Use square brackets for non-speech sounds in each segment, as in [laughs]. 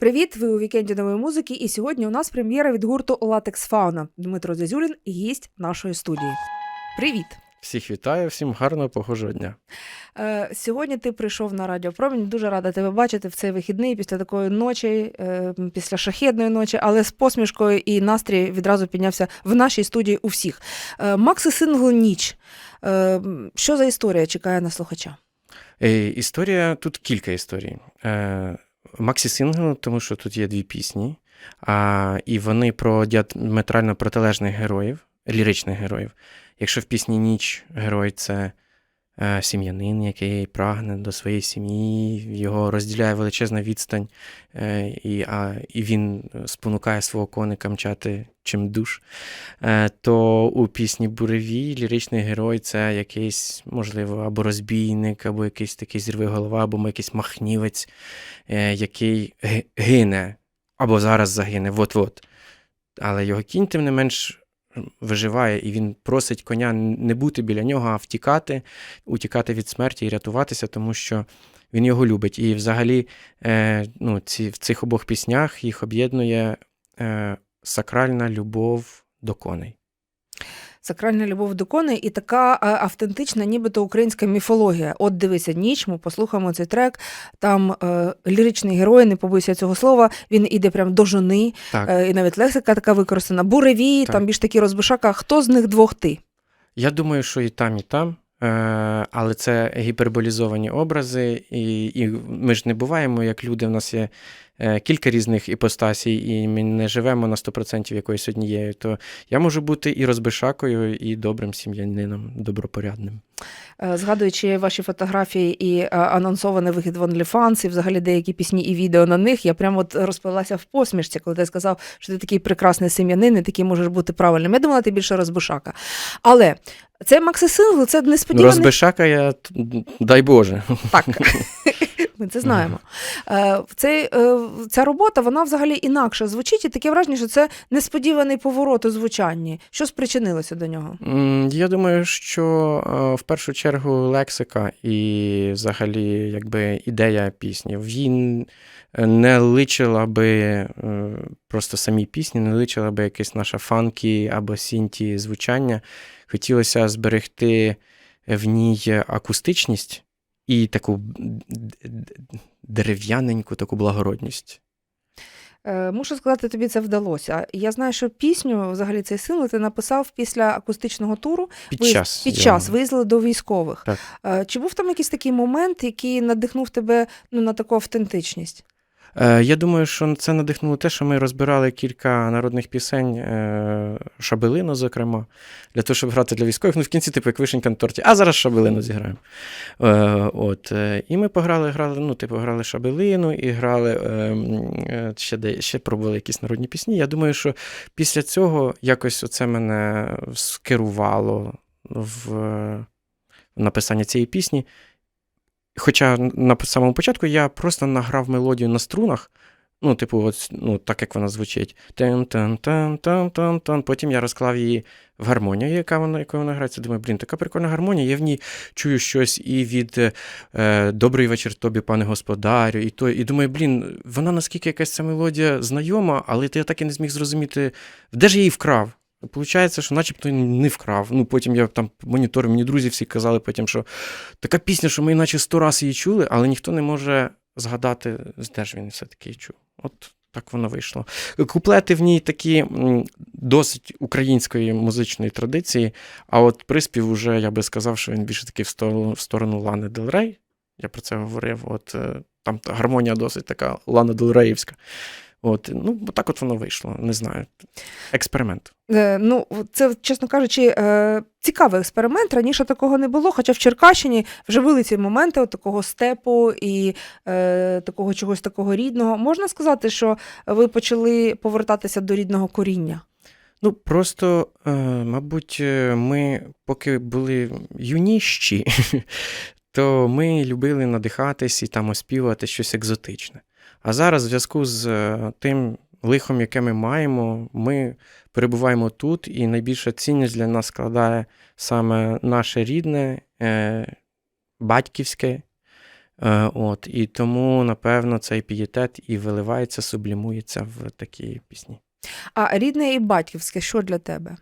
Привіт! Ви у вікенді нової музики. І сьогодні у нас прем'єра від гурту Латекс Фауна. Дмитро Зазюлін, гість нашої студії. Привіт! Всіх вітаю, всім гарного похожого дня. Е, сьогодні ти прийшов на Радіо Промінь. Дуже рада тебе бачити в цей вихідний після такої ночі, е, після шахідної ночі, але з посмішкою і настрій відразу піднявся в нашій студії у всіх. Е, Макси сингл Ніч. Е, що за історія чекає на слухача? Е, історія тут кілька історій. Е, Максі Сингл, тому що тут є дві пісні, а, і вони про діаметрально протилежних героїв, ліричних героїв. Якщо в пісні Ніч герой це сім'янин, який прагне до своєї сім'ї, його розділяє величезна відстань, е, і, а, і він спонукає свого коника мчати чим душ, е, то у пісні Буревій ліричний герой це якийсь, можливо, або розбійник, або якийсь такий зірвиголова, або якийсь махнівець, е, який гине, або зараз загине, от-от. Але його кінь, тим не менш, виживає, і він просить коня не бути біля нього, а втікати, утікати від смерті і рятуватися, тому що він його любить. І взагалі е, ну, ці, в цих обох піснях їх об'єднує е, сакральна любов до коней. Сакральна любов до коней і така автентична, нібито українська міфологія. От дивися, ніч, ми послухаємо цей трек. Там е, ліричний герой, не побоюся цього слова. Він іде прямо до жони, е, і навіть лексика така використана. Буревій, Так. там більш такі розбишака. Хто з них двох ти? Я думаю, що і там, і там. Е, але це гіперболізовані образи, і, і ми ж не буваємо, як люди. В нас є кілька різних іпостасій, і ми не живемо на 100% якоюсь однією. То я можу бути і розбишакою, і добрим сім'янином, добропорядним. Е, Згадуючи ваші фотографії і е, анонсований вихід в OnlyFans, і взагалі деякі пісні і відео на них, я прямо от розпилася в посмішці, коли ти сказав, що ти такий прекрасний сім'янин, і такий можеш бути правильним. Я думала, ти більше розбишака. Але цей Макси Сингл це несподіваний розбишака я, дай Боже. Так, [laughs] ми це знаємо. Е, Цей, е, ця робота вона взагалі інакше звучить, і таке враження, що це несподіваний поворот у звучанні. Що спричинилося до нього? Я думаю, що е, в першу чергу лексика і взагалі якби ідея пісні. Він не личила би просто самі пісні, не личила би якесь наше фанкі або сінті звучання. Хотілося зберегти в ній акустичність і таку дерев'яненьку таку благородність. Е, Мушу сказати, тобі це вдалося. Я знаю, що пісню, взагалі, цей сингл ти написав після акустичного туру. Під Ви час. під час виїздили до військових. Так. Е, Чи був там якийсь такий момент, який надихнув тебе ну, на таку автентичність? Е, Я думаю, що це надихнуло те, що ми розбирали кілька народних пісень, е, шабелину, зокрема, для того, щоб грати для військових. Ну, в кінці, типу, як вишенька на торті, а зараз шабелину зіграємо. Е, От. І ми пограли, грали, ну, типу, грали шабелину і грали ще, де, ще пробували якісь народні пісні. Я думаю, що після цього якось оце мене скерувало в написання цієї пісні. Хоча на самому початку я просто награв мелодію на струнах, ну, типу, от, ну, так як вона звучить. Потім я розклав її в гармонію, яка вона, якою вона грається. Думаю, блін, така прикольна гармонія. Я в ній чую щось і від е, Добрий вечір тобі, пане господарю, і то. І думаю, блін, вона наскільки якась ця мелодія знайома, але я так і не зміг зрозуміти, де ж я її вкрав. Получається, що начебто не вкрав. Ну, потім я там моніторив, мені друзі всі казали потім, що така пісня, що ми наче сто разів її чули, але ніхто не може згадати, де ж він все-таки її чув. От так воно вийшло. Куплети в ній такі досить української музичної традиції, а от приспів уже, я би сказав, що він більше такий в сторону, в сторону Лани Дел Рей. Я про це говорив. От е, там гармонія досить така Лана Дел Реївська. От, ну, так от воно вийшло, не знаю. Експеримент. Е, Ну, це, чесно кажучи, е, цікавий експеримент. Раніше такого не було, хоча в Черкащині вже були ці моменти от такого степу і е, такого чогось такого рідного. Можна сказати, що ви почали повертатися до рідного коріння? Ну, просто, е, мабуть, е, ми поки були юніщі, [laughs] то ми любили надихатись і там оспівати щось екзотичне. А зараз, в зв'язку з е, тим лихом, яке ми маємо, ми перебуваємо тут, і найбільша цінність для нас складає саме наше рідне, е, батьківське, Е, от, і тому, напевно, цей пієтет і виливається, сублімується в такі пісні. А рідне і батьківське, що для тебе?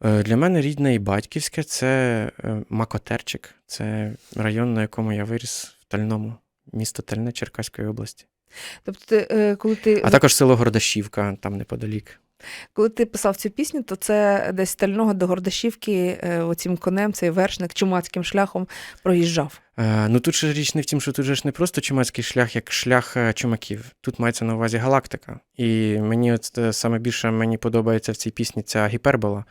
Для мене рідне і батьківське це Макотерчик, це район, на якому я виріс в Тальному, місто Тальне Черкаської області. Тобто, ти, е, коли ти А також село Городашівка, там неподалік. коли ти писав цю пісню, то це десь з Стального до Гордашівки е, оцім конем, цей вершник чумацьким шляхом проїжджав. Е, ну тут же річ не в тім, що тут же ж не просто чумацький шлях, як шлях чумаків. Тут мається на увазі галактика. І мені от саме більше мені подобається в цій пісні ця гіпербола.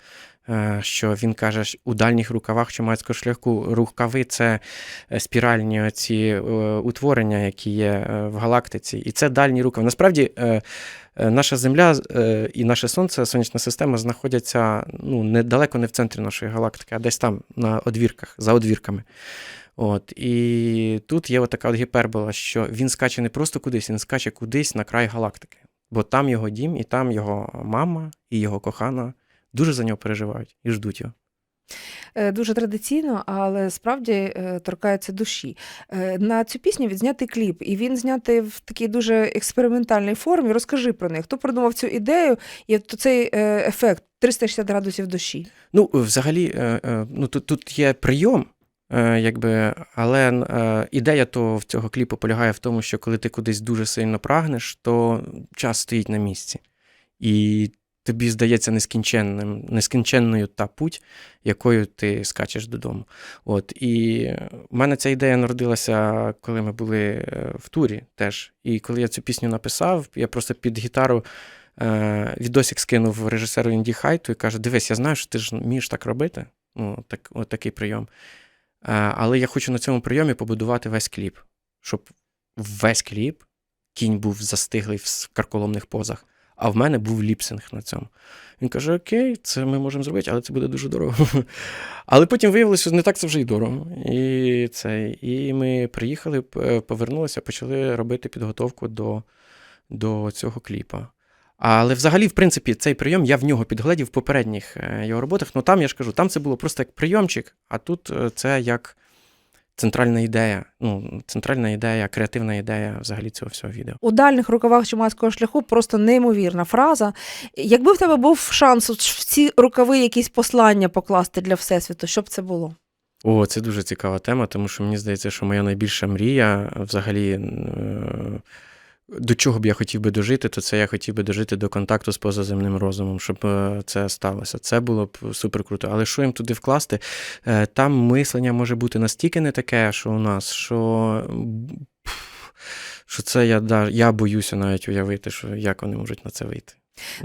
Е, Що він каже, у дальніх рукавах чумацького шляху рукави це е, спіральні ці е, утворення, які є в галактиці. І це дальні рукави. Насправді, наша Земля і наше Сонце, сонячна система, знаходяться ну, недалеко не в центрі нашої галактики, а десь там, на одвірках, за одвірками. От, і тут є така от гіпербола, що він скаче не просто кудись, він скаче кудись на край галактики. Бо там його дім, і там його мама і його кохана дуже за нього переживають і ждуть його. Е, Дуже традиційно, але справді е, торкається душі. Е, На цю пісню відзнятий кліп, і він знятий в такій дуже експериментальній формі. Розкажи про них. Хто придумав цю ідею і цей ефект 360 градусів душі? Ну, взагалі, ну, тут, тут є прийом, якби, але ідея того, цього кліпу полягає в тому, що коли ти кудись дуже сильно прагнеш, то час стоїть на місці. І тобі здається нескінченним, нескінченною та путь, якою ти скачеш додому. От, і в мене ця ідея народилася, коли ми були е, в турі теж. І коли я цю пісню написав, я просто під гітару е, відосик скинув режисеру Інді Хайту і каже: Дивись, я знаю, що ти ж вмієш так робити. Ну, так, от такий прийом. Е, але я хочу на цьому прийомі побудувати весь кліп, щоб весь кліп кінь був застиглий в карколомних позах, а в мене був ліпсинг на цьому. Він каже: Окей, це ми можемо зробити, але це буде дуже дорого. [laughs] Але потім виявилося, що не так це вже й дорого. І, це, і ми приїхали, повернулися, почали робити підготовку до, до цього кліпа. Але взагалі, в принципі, цей прийом я в нього підгледів в попередніх е, його роботах. Ну там я ж кажу, там це було просто як прийомчик, а тут е, це як центральна ідея. Ну, центральна ідея, креативна ідея взагалі цього всього відео. У дальних рукавах чумацького шляху просто неймовірна фраза. Якби в тебе був шанс в ці рукави якісь послання покласти для Всесвіту, що б це було? О, це дуже цікава тема, тому що мені здається, що моя найбільша мрія взагалі. е, До чого б я хотів би дожити, то це я хотів би дожити до контакту з позаземним розумом, щоб е, це сталося. Це було б супер круто. Але що їм туди вкласти? Е, Там мислення може бути настільки не таке, що у нас, що, що це я, да, я боюся навіть уявити, що як вони можуть на це вийти.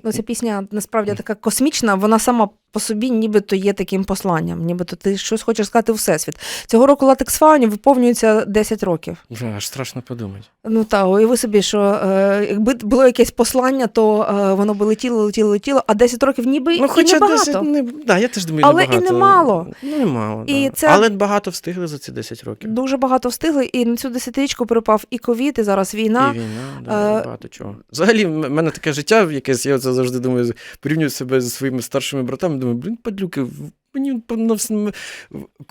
Ну, ця пісня насправді така космічна, вона сама по собі нібито є таким посланням, нібито ти щось хочеш сказати у всесвіт. Цього року латекс фауні виповнюється 10 років. Вже аж страшно подумати. Ну та уяви собі, що е, якби було якесь послання, то е, воно би летіло, летіло, летіло, а 10 років ніби Ну, і хоча небагато. 10, не, да, я теж думаю, Але і небагато. немало. Ну, немало, І да. це- Але багато встигли за ці 10 років. Дуже багато встигли, і на цю десятирічку припав і ковід, і зараз війна. І війна, да, Е, багато чого. Взагалі, в мене таке життя якесь, я це завжди думаю, порівнюю себе зі своїми старшими братами, думаю, блін, падлюки, мені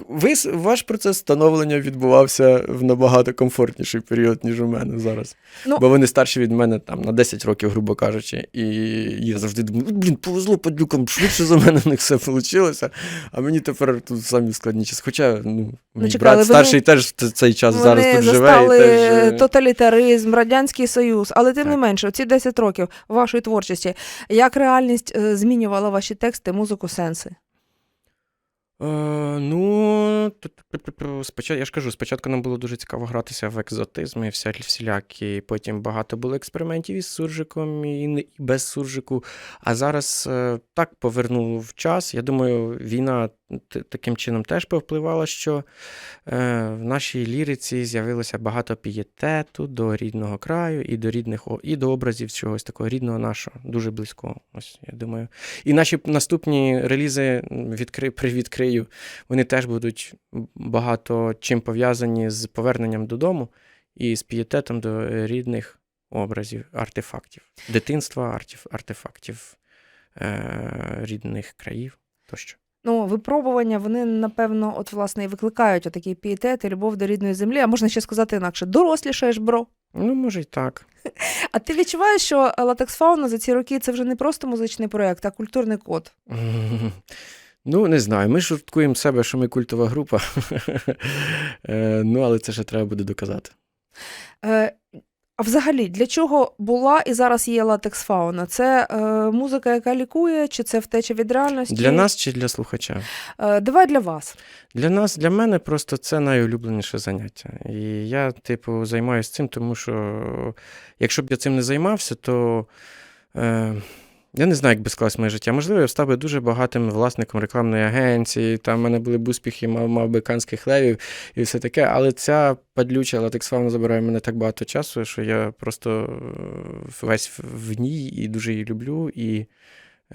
ви, ваш процес становлення відбувався в набагато комфортніший період, ніж у мене зараз. Ну- Бо вони старші від мене там на 10 років, грубо кажучи. І я завжди думаю, блін, повезло падлюкам, швидше за мене в них все вийшло. А мені тепер тут самі складні часи. Хоча, ну, мій чекай, брат але вони- старший теж цей час зараз Вони тут живе. І теж... е, тоталітаризм, Радянський Союз, але тим не менше, оці 10 років вашої творчості, як реальність е, змінювала ваші тексти, музику, сенси? Е, ну, спочатку, я ж кажу, спочатку нам було дуже цікаво гратися в екзотизми всякі всілякі. Потім багато було експериментів із суржиком і, без суржику. А зараз е, так повернув в час. Я думаю, війна таким чином теж повпливала, що е, в нашій ліриці з'явилося багато пієтету до рідного краю і до рідних і до образів чогось такого рідного нашого, дуже близького. Ось я думаю. І наші наступні релізи відкри... привідкрию, вони теж будуть багато чим пов'язані з поверненням додому і з пієтетом до рідних образів, артефактів, дитинства, артефактів е... рідних країв тощо. Ну, випробування, вони, напевно, от, власне, і викликають отакий пієтет і любов до рідної землі, а можна ще сказати інакше, дорослішаєш, бро. Ну, може, й так. А ти відчуваєш, що Латекс Фауна за ці роки це вже не просто музичний проєкт, а культурний код. [laughs] Ну, не знаю. Ми шуткуємо себе, що ми культова група. [laughs] Е, Ну, але це ще треба буде доказати. А взагалі, для чого була і зараз є латекс фауна? Це е, музика, яка лікує, чи це втеча від реальності? Для нас чи для слухача? Е, давай для вас. Для нас, для мене просто це найулюбленіше заняття. І я, типу, займаюся цим, тому що якщо б я цим не займався, то е, я не знаю, як би склалось моє життя. Можливо, я став би дуже багатим власником рекламної агенції, там в мене були б успіхи, мав, мав би канських левів і все таке. Але ця падлюча латексфауна забирає мене так багато часу, що я просто е, весь в ній і дуже її люблю. І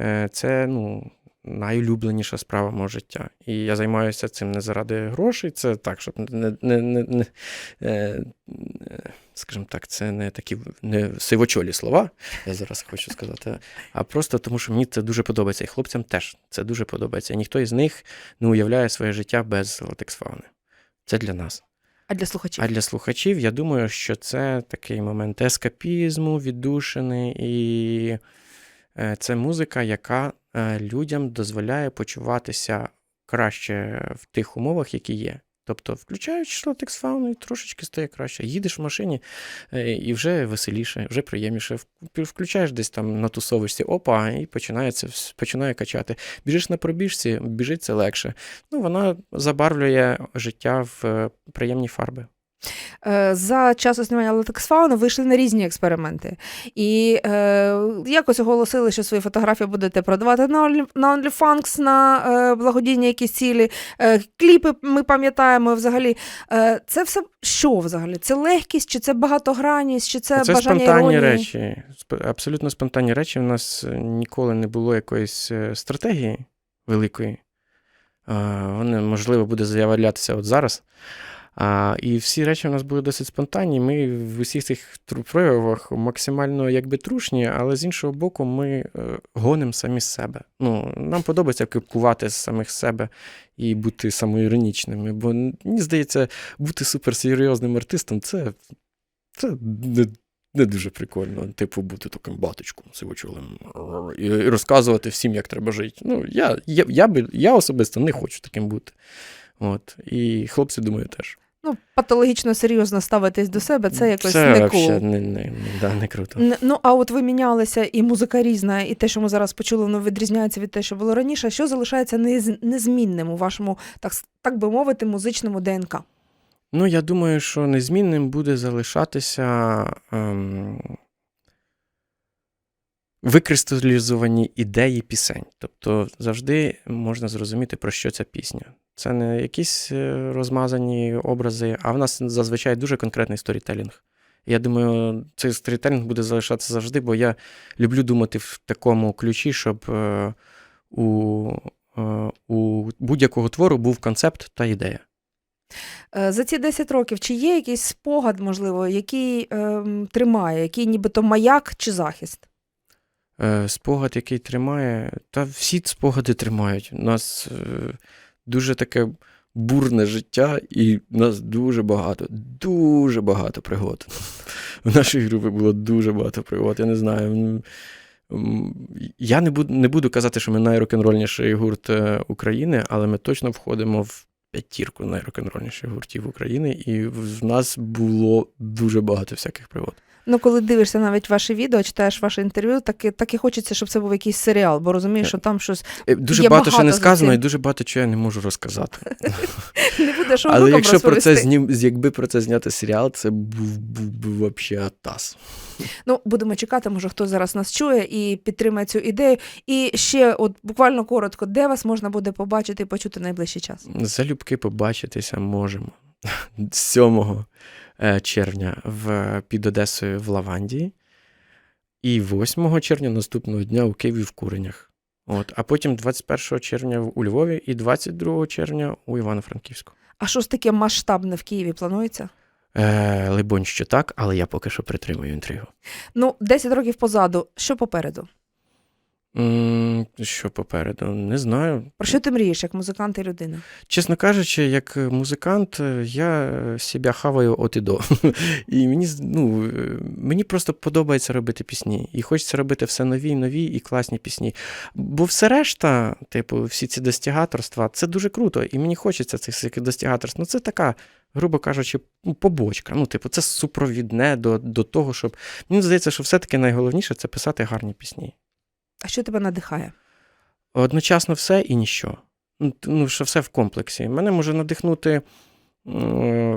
е, це, ну найулюбленіша справа мого життя. І я займаюся цим не заради грошей, це так, щоб не, не, не, не е, скажімо так, це не такі не сивочолі слова, я зараз хочу сказати, а просто тому, що мені це дуже подобається. І хлопцям теж це дуже подобається. І ніхто із них не уявляє своє життя без латексфауни. Це для нас. А для слухачів? А для слухачів, я думаю, що це такий момент ескапізму, віддушини, і це музика, яка е, людям дозволяє почуватися краще в тих умовах, які є. Тобто, включаючи латекс фауну, і трошечки стає краще. Їдеш в машині е, і вже веселіше, вже приємніше. Включаєш десь там на тусовочці, опа, і починається, починає качати. Біжиш на пробіжці, біжить це легше. Ну, вона забарвлює життя в е, приємні фарби. Е, За час існування латекс фауни вийшли на різні експерименти. І е, якось оголосили, що свої фотографії будете продавати на, Only- на OnlyFans, на е, благодійні якісь цілі. Е, кліпи ми пам'ятаємо взагалі. Е, це все що взагалі? Це легкість, чи це багатогранність, чи це, Це бажання спонтанні іронії? речі. Абсолютно спонтанні речі. У нас е, ніколи не було якоїсь е, стратегії великої. Е, Вони, можливо, буде з'являтися от зараз. А, і всі речі у нас були досить спонтанні. Ми в усіх цих проявах максимально якби трушні, але з іншого боку, ми е, гонимо самі себе. Ну, нам подобається кипкувати з самих себе і бути самоіронічними. Бо мені здається, бути суперсерйозним артистом це, це не, не дуже прикольно. Типу, бути таким баточком сивочолим і, розказувати всім, як треба жити. Ну, я, я, я, би, я особисто не хочу таким бути. От. І хлопці, думаю, теж. Ну, патологічно серйозно ставитись до себе, це якось це не кул. cool. не, не, не, да, не круто. Н- Ну, а от ви мінялися, і музика різна, і те, що ми зараз почули, воно відрізняється від те, що було раніше. Що залишається нез- незмінним у вашому, так, так би мовити, музичному ДНК? Ну, я думаю, що незмінним буде залишатися ем, викристалізовані ідеї пісень. Тобто завжди можна зрозуміти, про що ця пісня. Це не якісь е, розмазані образи, а в нас зазвичай дуже конкретний сторітелінг. Я думаю, цей сторітелінг буде залишатися завжди, бо я люблю думати в такому ключі, щоб е, у, е, у будь-якого твору був концепт та ідея. За ці 10 років чи є якийсь спогад, можливо, який ем, тримає, який нібито маяк чи захист? Е, Спогад, який тримає, та всі спогади тримають. У нас е, дуже таке бурне життя, і в нас дуже багато, дуже багато пригод. [laughs] В нашій групі було дуже багато пригод. Я не знаю. Я не буду, не буду казати, що ми найрок-н-рольніший гурт е, України, але ми точно входимо в п'ятірку найрок-н-рольніших гуртів України, і в нас було дуже багато всяких пригод. Ну, коли дивишся навіть ваше відео, читаєш ваше інтерв'ю, так і, так і хочеться, щоб це був якийсь серіал, бо розумієш, що там щось Е, Дуже Є багато ще не сказано, і дуже багато чого я не можу розказати. [laughs] не буде що Але якщо про це знім, якби про це зняти серіал, це був був би взагалі атас. Ну, будемо чекати, може хтось зараз нас чує і підтримає цю ідею. І ще, от буквально коротко, де вас можна буде побачити і почути найближчий час? Залюбки побачитися можемо [laughs] 7 е, червня в, під Одесою в Лавандії, і 8 червня наступного дня у Києві в Куренях. От, а потім 21 червня у Львові і 22 червня у Івано-Франківську. А щось таке масштабне в Києві планується? Е, либонь, що так, але я поки що притримую інтригу. Ну, 10 років позаду, що попереду? М, Що попереду? Не знаю. Про що ти мрієш як музикант і людина? Чесно кажучи, як музикант, е, я себе хаваю от і до. [laughs] І мені, ну, е, мені просто подобається робити пісні. І хочеться робити все нові, нові і класні пісні. Бо все решта, типу, всі ці достігаторства, це дуже круто. І мені хочеться цих всяких достігаторств. Ну, це така, грубо кажучи, ну, побочка. Ну, типу, це супровідне до, до того, щоб. Мені здається, що все-таки найголовніше це писати гарні пісні. А що тебе надихає? Одночасно все і ніщо. Ну, Ну, що все в комплексі. Мене може надихнути,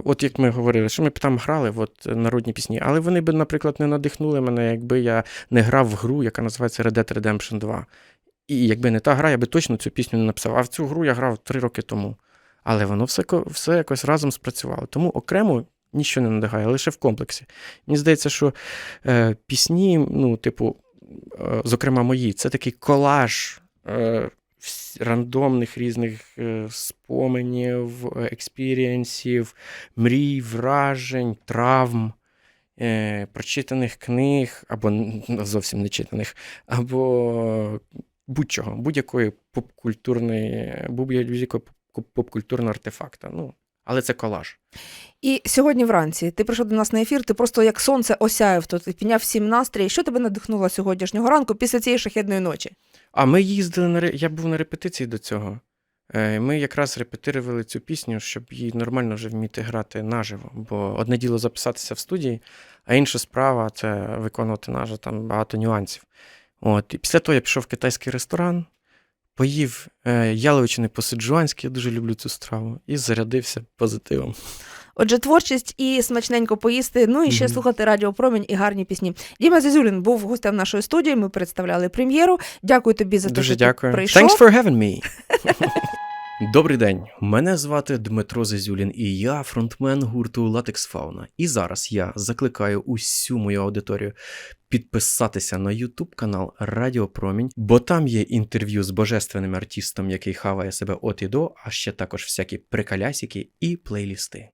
от як ми говорили, що ми б там грали от, народні пісні, але вони б, наприклад, не надихнули мене, якби я не грав в гру, яка називається Red Dead Redemption 2. І якби не та гра, я би точно цю пісню не написав. А в цю гру я грав три роки тому. Але воно все, все якось разом спрацювало. Тому окремо нічого не надихає, лише в комплексі. Мені здається, що е, пісні, ну, типу, е, зокрема мої, це такий колаж е, рандомних різних е, споменів, е, експірієнсів, мрій, вражень, травм, е, прочитаних книг, або зовсім не читаних, або будь-чого, будь-якої попкультурної, будь-якого поп- попкультурного артефакта. Ну, але це колаж. І сьогодні вранці ти прийшов до нас на ефір, ти просто як сонце осяяв тут і підняв всім настрій. Що тебе надихнуло сьогоднішнього ранку після цієї шахідної ночі? А ми їздили на ре- я був на репетиції до цього. Е, Ми якраз репетирували цю пісню, щоб її нормально вже вміти грати наживо. Бо одне діло записатися в студії, а інша справа це виконувати наживо, там багато нюансів. От. І після того я пішов в китайський ресторан, поїв е, яловичини по-сиджуанськи, я дуже люблю цю страву, і зарядився позитивом. Отже, творчість і смачненько поїсти. Ну і ще Мгм. слухати Радіо Промінь і гарні пісні. Діма Зізюлін був гостем нашої студії. Ми представляли прем'єру. Дякую тобі за те, Дуже що дякую. ти прийшов. Thanks for having me. [laughs] Добрий день. Мене звати Дмитро Зезюлін, і я фронтмен гурту Латекс Фауна. І зараз я закликаю усю мою аудиторію підписатися на YouTube канал Радіо Промінь, бо там є інтерв'ю з божественним артистом, який хаває себе от і до, а ще також всякі прикалясіки і плейлісти.